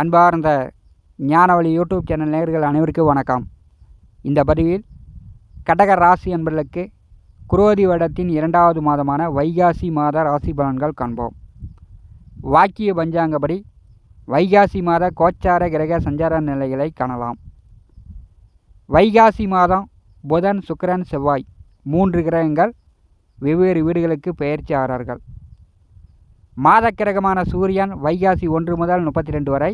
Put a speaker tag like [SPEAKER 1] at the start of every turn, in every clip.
[SPEAKER 1] அன்பார்ந்த ஞானவழி YouTube channel நேர்கள் அனைவருக்கும் வணக்கம். இந்த பதிவில் கடக ராசி என்பர்களுக்கு குரோதி வருடத்தின் இரண்டாவது மாதமான வைகாசி மாத ராசி பலன்கள் காண்போம். வாக்கிய பஞ்சாங்கப்படி வைகாசி மாத கோச்சார கிரக சஞ்சார நிலைகளை காணலாம். வைகாசி மாதம் புதன் சுக்கரன் செவ்வாய் மூன்று கிரகங்கள் வெவ்வேறு வீடுகளுக்கு பெயர்ச்சி ஆகிறார்கள் மாத கிரகமான சூரியன் வைகாசி ஒன்று முதல் முப்பத்தி ரெண்டு வரை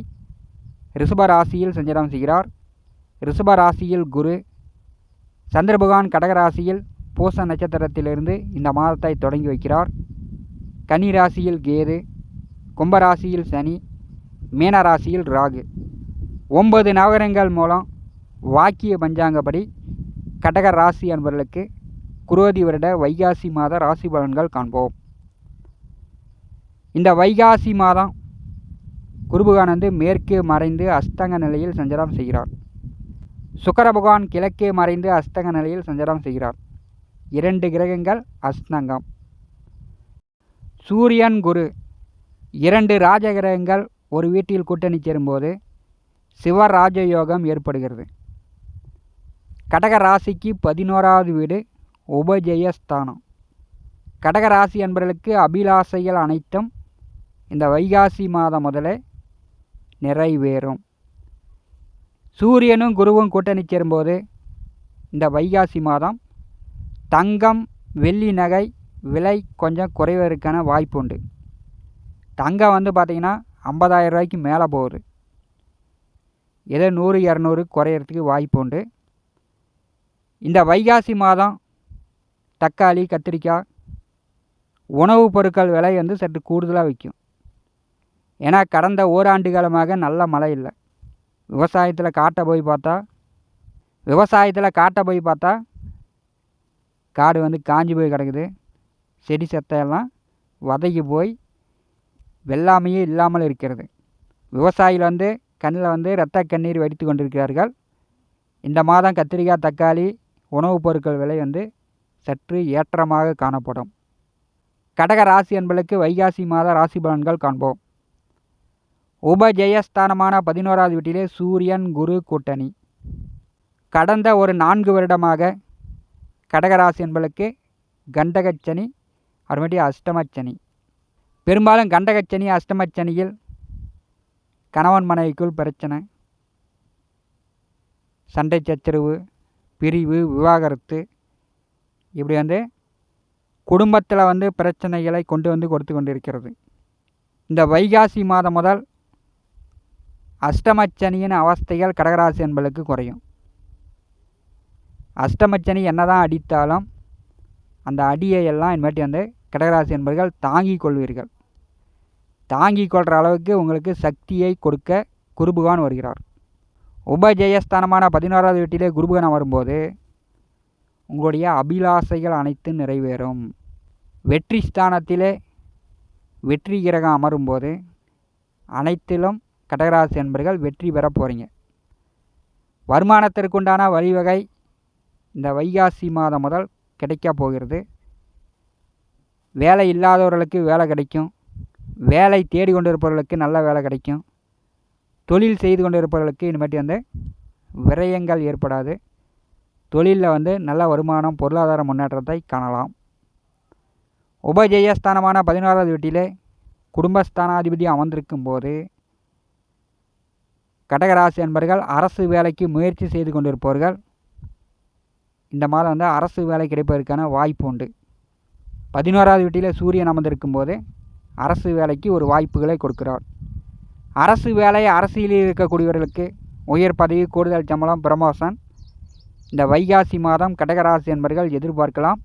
[SPEAKER 1] ரிஷப ராசியில் சஞ்சாரம் செய்கிறார். ரிஷப ராசியில் குரு சந்திரபகவான் கடகராசியில் கடக ராசியில் பூச நட்சத்திரத்திலிருந்து இந்த மாதத்தை தொடங்கி வைக்கிறார். கன்னி ராசியில் கேது கும்பராசியில் சனி மீன ராசியில் ராகு. ஒன்பது நவகரங்கள் மூலம் வாக்கிய பஞ்சாங்கப்படி கடக ராசி என்பவர்களுக்கு குரோதி வருட வைகாசி மாத ராசி பலன்கள் காண்போம். இந்த வைகாசி மாதம் குருபகான் மேற்கே மறைந்து அஸ்தங்க நிலையில் சஞ்சாரம் செய்கிறார். சுக்கர பகவான் கிழக்கே மறைந்து அஸ்தங்க நிலையில் சஞ்சாரம் செய்கிறார். இரண்டு கிரகங்கள் அஸ்தங்கம் சூரியன் குரு. இரண்டு ராஜ கிரகங்கள் ஒரு வீட்டில் கூட்டணி சேரும்போது சிவராஜ யோகம் ஏற்படுகிறது. கடக ராசிக்கு பதினோராவது வீடு உபஜெயஸ்தானம். கடக ராசி என்பவர்களுக்கு அபிலாசைகள் அனைத்தும் இந்த வைகாசி மாதம் முதலே நிறைவேறும். சூரியனும் குருவும் கூட்டணி சேரும்போது இந்த வைகாசி மாதம் தங்கம் வெள்ளி நகை விலை கொஞ்சம் குறைவதற்கான வாய்ப்பு உண்டு. தங்கம் வந்து பார்த்திங்கன்னா ஐம்பதாயிரம் ரூபாய்க்கு மேலே போகுது. ஏதோ நூறு இரநூறு குறையிறதுக்கு வாய்ப்பு உண்டு. இந்த வைகாசி மாதம் தக்காளி கத்திரிக்காய் உணவுப் பொருட்கள் விலை வந்து சற்று கூடுதலாக விற்கும். ஏன்னா கடந்த ஓராண்டு காலமாக நல்ல மழை இல்லை. விவசாயத்தில் காட்ட போய் பார்த்தா விவசாயத்தில் காட்ட போய் பார்த்தா காடு வந்து காஞ்சி போய் கிடக்குது. செடி செத்தையெல்லாம் வதக்கி போய் வெள்ளாமையே இல்லாமல் இருக்கிறது. விவசாயிகள் வந்து கண்ணில் வந்து இரத்த கண்ணீர் வடித்து கொண்டிருக்கிறார்கள். இந்த மாதம் கத்திரிக்காய் தக்காளி உணவுப் பொருட்கள் விலை வந்து சற்று ஏற்றமாக காணப்படும். கடக ராசி என்பளுக்கு வைகாசி மாத ராசி பலன்கள் காண்போம். உபஜெயஸ்தானமான பதினோராவது வீட்டிலே சூரியன் குரு கூட்டணி. கடந்த ஒரு நான்கு வருடமாக கடகராசி என்பளுக்கு கண்டகச்சனி அப்புறமேட்டி அஷ்டமச்சனி. பெரும்பாலும் கண்டகச்சனி அஷ்டமச்சனியில் கணவன் மனைவிக்குள் பிரச்சனை. சண்டை சச்சரவு பிரிவு விவாகரத்து. இப்படி வந்து குடும்பத்தில் வந்து பிரச்சனைகளை கொண்டு வந்து கொடுத்து கொண்டிருக்கிறது. இந்த வைகாசி மாதம் முதல் அஷ்டமச்சனியின் அவஸ்தைகள் கடகராசி என்பளுக்கு குறையும். அஷ்டமச்சனி என்னதான் அடித்தாலும் அந்த அடியை எல்லாம் இனிமேட்டு வந்து கடகராசி என்பர்கள் தாங்கிக் கொள்வீர்கள். தாங்கிக் கொள்கிற அளவுக்கு உங்களுக்கு சக்தியை கொடுக்க குருபுகான் வருகிறார். உபஜெயஸ்தானமான பதினோராவது வீட்டிலே குருபுகான் வரும்போது உங்களுடைய அபிலாசைகள் அனைத்தும் நிறைவேறும். வெற்றி ஸ்தானத்திலே வெற்றி கிரகம் அமரும்போது அனைத்திலும் கடகராசி என்பர்கள் வெற்றி பெற போகிறீங்க வருமானத்திற்குண்டான வழிவகை இந்த வைகாசி மாதம் முதல் கிடைக்க போகிறது. வேலை இல்லாதவர்களுக்கு வேலை கிடைக்கும். வேலை தேடி கொண்டிருப்பவர்களுக்கு நல்ல வேலை கிடைக்கும். தொழில் செய்து கொண்டிருப்பவர்களுக்கு இனிமேட்டு வந்து விரயங்கள் ஏற்படாது. தொழிலில் வந்து நல்ல வருமானம் பொருளாதார முன்னேற்றத்தை காணலாம். உபஜெயஸ்தானமான பதினோராவது வீட்டிலே குடும்பஸ்தானாதிபதி அமர்ந்திருக்கும் போது கடகராசி என்பர்கள் அரசு வேலைக்கு முயற்சி செய்து கொண்டிருப்பவர்கள் இந்த மாதம் வந்து அரசு வேலை கிடைப்பதற்கான வாய்ப்பு உண்டு. பதினோராவது வீட்டில் சூரியன் அமர்ந்திருக்கும் போது அரசு வேலைக்கு ஒரு வாய்ப்புகளை கொடுக்கிறார். அரசு வேலை அரசியலில் இருக்கக்கூடியவர்களுக்கு உயர் பதவி கூடுதல் சம்பளம் ப்ரமோஷன் இந்த வைகாசி மாதம் கடகராசி என்பர்கள் எதிர்பார்க்கலாம்.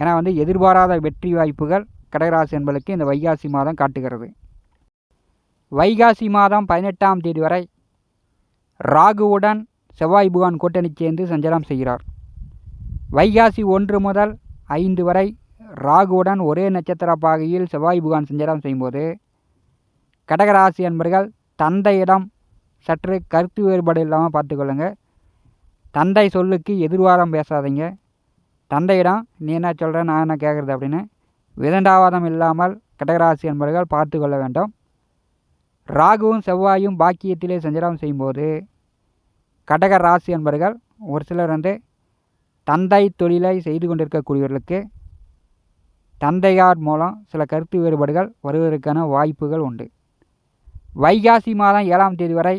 [SPEAKER 1] ஏன்னா வந்து எதிர்பாராத வெற்றி வாய்ப்புகள் கடகராசி என்பதற்கு இந்த வைகாசி மாதம் காட்டுகிறது. வைகாசி மாதம் பதினெட்டாம் தேதி வரை ராகுவுடன் செவ்வாய் புகான் கூட்டணி சேர்ந்து சஞ்சாரம் செய்கிறார். வைகாசி ஒன்று முதல் ஐந்து வரை ராகுவுடன் ஒரே நட்சத்திர பாகையில் செவ்வாய் புகான் சஞ்சாரம் செய்யும்போது கடகராசி அன்பர்கள் தந்தையிடம் சற்று கருத்து வேறுபாடு இல்லாமல் பார்த்துக்கொள்ளுங்க. தந்தை சொல்லுக்கு எதிர்வாரம் பேசாதீங்க. தந்தையிடம் நீ என்ன சொல்கிற நான் என்ன கேட்குறது அப்படின்னு விதண்டாவாதம் இல்லாமல் கடகராசி என்பவர்கள் பார்த்து கொள்ள வேண்டும். ராகுவும் செவ்வாயும் பாக்கியத்திலே சஞ்சாரம் செய்யும்போது கடக ராசி என்பர்கள் ஒரு சிலர் வந்து தந்தை தொழிலை செய்து கொண்டிருக்கக்கூடியவர்களுக்கு தந்தையார் மூலம் சில கருத்து வேறுபாடுகள் வருவதற்கான வாய்ப்புகள் உண்டு. வைகாசி மாதம் ஏழாம் தேதி வரை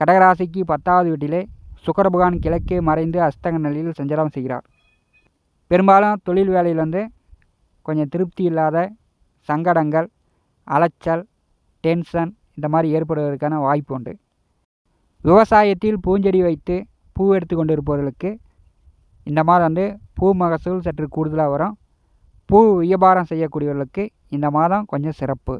[SPEAKER 1] கடகராசிக்கு பத்தாவது வீட்டிலே சுக்கரபகவான் கிழக்கே மறைந்து அஸ்தக நிலையில் சஞ்சாரம் செய்கிறார். பெரும்பாலும் தொழில் வேலையில் வந்து கொஞ்சம் திருப்தி இல்லாத சங்கடங்கள் அலைச்சல் டென்ஷன் இந்த மாதிரி ஏற்படுவதற்கான வாய்ப்பு உண்டு. விவசாயத்தில் பூஞ்செடி வைத்து பூ எடுத்து கொண்டு இருப்பவர்களுக்கு இந்த மாதம் வந்து பூ மகசூல் சற்று கூடுதலாக வரும். பூ வியாபாரம் செய்யக்கூடியவர்களுக்கு இந்த மாதம் கொஞ்சம் சிறப்பு.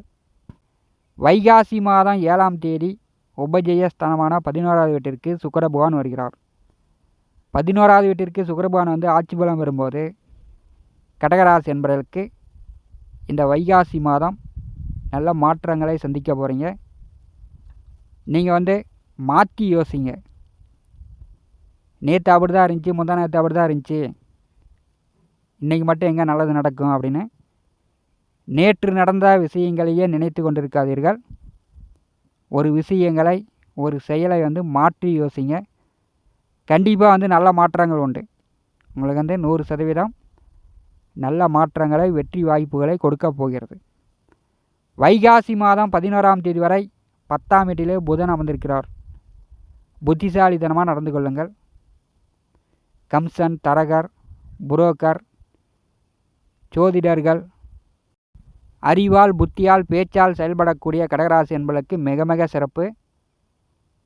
[SPEAKER 1] வைகாசி மாதம் ஏழாம் தேதி உபஜய ஸ்தானமான பதினோராவது வீட்டிற்கு சுக்கர பகவான் வருகிறார். பதினோராவது வீட்டிற்கு சுக்கர பகவான் வந்து ஆட்சி பலம் வரும்போது கடகராசி என்பவர்களுக்கு இந்த வைகாசி மாதம் நல்ல மாற்றங்களை சந்திக்க போகிறீங்க நீங்கள் வந்து மாற்றி யோசிங்க. நேற்று அப்படி தான் இருந்துச்சு முந்தா நேற்று அப்படி தான் இருந்துச்சு. இன்றைக்கி மட்டும் எங்கே நல்லது நடக்கும் அப்படின்னு நேற்று நடந்த விஷயங்களையே நினைத்து கொண்டிருக்காதீர்கள். ஒரு விஷயங்களை ஒரு செயலை வந்து மாற்றி யோசிங்க. கண்டிப்பாக வந்து நல்ல மாற்றங்கள் உண்டு. உங்களுக்கு வந்து நூறு சதவீதம் நல்ல மாற்றங்களை வெற்றி வாய்ப்புகளை கொடுக்க போகிறது. வைகாசி மாதம் பதினோராம் தேதி வரை பத்தாம் வீட்டிலே புதன் அமர்ந்திருக்கிறார். புத்திசாலித்தனமாக நடந்து கொள்ளுங்கள். கம்சன் தரகர் புரோக்கர் ஜோதிடர்கள் அறிவால் புத்தியால் பேச்சால் செயல்படக்கூடிய கடகராசி என்பதற்கு மிக மிக சிறப்பு.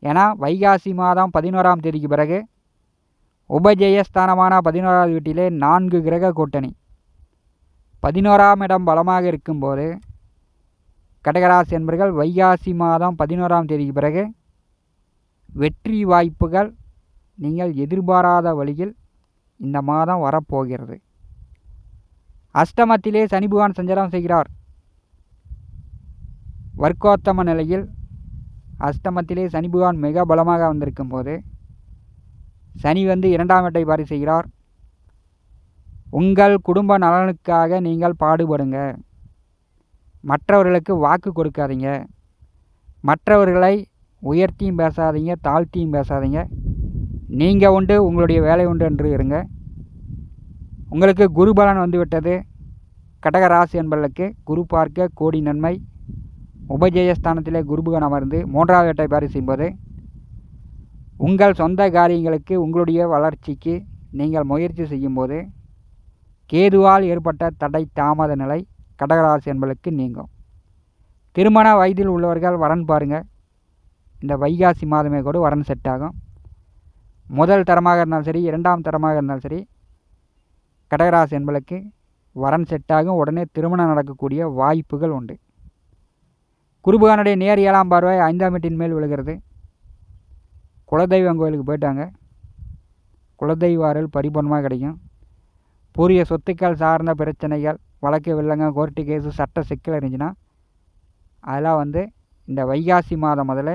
[SPEAKER 1] ஏன்னா வைகாசி மாதம் பதினோராம் தேதிக்கு பிறகு உபஜெயஸ்தானமான பதினோராவது வீட்டிலே நான்கு கிரக கூட்டணி. பதினோராம் இடம் பலமாக இருக்கும்போது கடகராசி என்பர்கள் வைகாசி மாதம் பதினோராம் தேதிக்கு பிறகு வெற்றி வாய்ப்புகள் நீங்கள் எதிர்பாராத வழியில் இந்த மாதம் வரப்போகிறது. அஷ்டமத்திலே சனி பகவான் சஞ்சாரம் செய்கிறார். வர்க்கோத்தம நிலையில் அஷ்டமத்திலே சனி பகவான் மிக பலமாக வந்திருக்கும் போது சனி வந்து இரண்டாம் இடத்தை பாரி செய்கிறார். உங்கள் குடும்ப நலனுக்காக நீங்கள் பாடுபடுங்க மற்றவர்களுக்கு வாக்கு கொடுக்காதீங்க. மற்றவர்களை உயர்த்தியும் பேசாதீங்க தாழ்த்தியும் பேசாதீங்க. நீங்கள் உண்டு உங்களுடைய வேலை உண்டு என்று இருங்க. உங்களுக்கு குரு பலன் வந்துவிட்டது கடகராசி கடக குரு பார்க்க கோடி நன்மை. உபஜெயஸ்தானத்திலே குருபுகன் அமர்ந்து மூன்றாவது எட்டை பாரி செய்யும்போது உங்கள் சொந்த காரியங்களுக்கு உங்களுடைய வளர்ச்சிக்கு நீங்கள் முயற்சி செய்யும்போது கேதுவால் ஏற்பட்ட தடை தாமத நிலை கடகராசி என்பதற்கு நீங்கும். திருமண வயதில் உள்ளவர்கள் வரன் பாருங்கள் இந்த வைகாசி மாதமே கூட வரன் செட் ஆகும். முதல் தரமாக இருந்தாலும் சரி இரண்டாம் தரமாக இருந்தாலும் சரி கடகராசி என்பதற்கு வரன் செட்டாகும் உடனே திருமணம் நடக்கக்கூடிய வாய்ப்புகள் உண்டு. குருபகானுடைய நேர் ஏழாம் பார்வை ஐந்தாம் வீட்டின் மேல் விழுகிறது. குலதெய்வம் கோயிலுக்கு போயிட்டாங்க. குலதெய்வ பரிபூர்ணமாக கிடைக்கும். பூரிய சொத்துக்கள் சார்ந்த பிரச்சனைகள் வழக்கு வில்லங்க கோர்ட்டு கேஸு சட்ட சிக்கல் இருந்துச்சுன்னா அதெல்லாம் வந்து இந்த வைகாசி மாதம் முதல்ல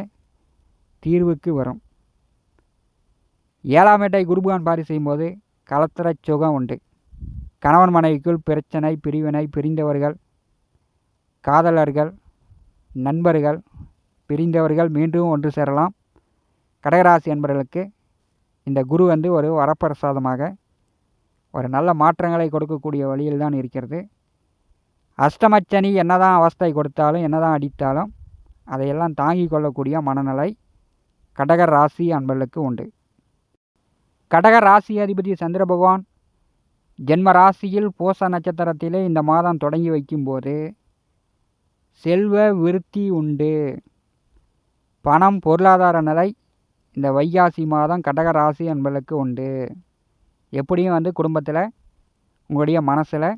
[SPEAKER 1] தீர்வுக்கு வரும். ஏழாம் ஏட்டை குருபகான் பாரி செய்யும்போது கலத்திர சுகம் உண்டு. கணவன் மனைவிக்குள் பிரச்சனை பிரிவினை பிரிந்தவர்கள் காதலர்கள் நண்பர்கள் பிரிந்தவர்கள் மீண்டும் ஒன்று சேரலாம். கடகராசி என்பவர்களுக்கு இந்த குரு வந்து ஒரு வரப்பிரசாதமாக ஒரு நல்ல மாற்றங்களை கொடுக்கக்கூடிய வழியில் தான் இருக்கிறது. அஷ்டமச்சனி என்னதான் அவஸ்தை கொடுத்தாலும் என்னதான் அடித்தாலும் அதையெல்லாம் தாங்கி கொள்ளக்கூடிய மனநிலை கடக ராசி அன்பர்களுக்கு உண்டு. கடக ராசி அதிபதி சந்திர பகவான் ஜென்ம ராசியில் பூச நட்சத்திரத்திலே இந்த மாதம் தொடங்கி வைக்கும்போது செல்வ விருத்தி உண்டு. பணம் பொருளாதார நிலை இந்த வைகாசி மாதம் கடக ராசி என்பதற்கு உண்டு. எப்படியும் வந்து குடும்பத்தில் உங்களுடைய மனசில்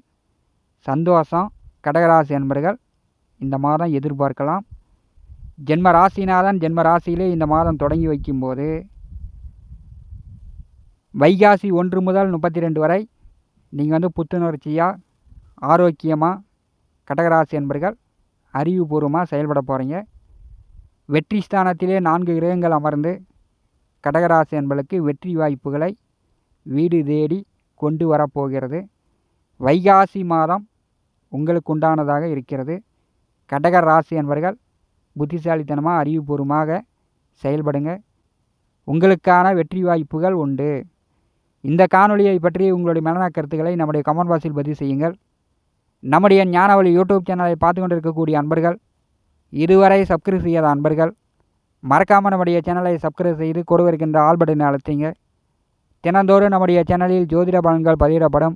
[SPEAKER 1] சந்தோஷம் கடகராசி அன்பர்கள் இந்த மாதம் எதிர்பார்க்கலாம். ஜென்ம ராசினாதான் ஜென்ம ராசியிலே இந்த மாதம் தொடங்கி வைக்கும்போது வைகாசி ஒன்று முதல் முப்பத்தி ரெண்டு வரை நீங்கள் வந்து புத்துணர்ச்சியாக ஆரோக்கியமாக கடகராசி அன்பர்கள் அறிவுபூர்வமாக செயல்பட போகிறீங்க வெற்றி ஸ்தானத்திலே நான்கு கிரகங்கள் அமர்ந்து கடகராசி என்பளுக்கு வெற்றி வாய்ப்புகளை வீடு தேடி கொண்டு வரப்போகிறது. வைகாசி மாதம் உங்களுக்கு உண்டானதாக இருக்கிறது. கடக ராசி என்பர்கள் புத்திசாலித்தனமாக அறிவுபூர்வமாக செயல்படுங்க. உங்களுக்கான வெற்றி வாய்ப்புகள் உண்டு. இந்த காணொலியை பற்றி உங்களுடைய மனநா கருத்துக்களை நம்முடைய கமெண்ட் பாக்ஸில் பதிவு செய்யுங்கள். நம்முடைய ஞானவழி யூடியூப் சேனலை பார்த்து கொண்டிருக்கக்கூடிய அன்பர்கள் இதுவரை சப்ஸ்கிரைப் செய்யாத அன்பர்கள் மறக்காமல் நம்முடைய சேனலை சப்ஸ்கிரைப் செய்து கொடுவிருக்கின்ற ஆல் பட்டனை அழுத்திங்க. தினந்தோறும் நம்முடைய சேனலில் ஜோதிட பலன்கள் பதிவிடப்படும்.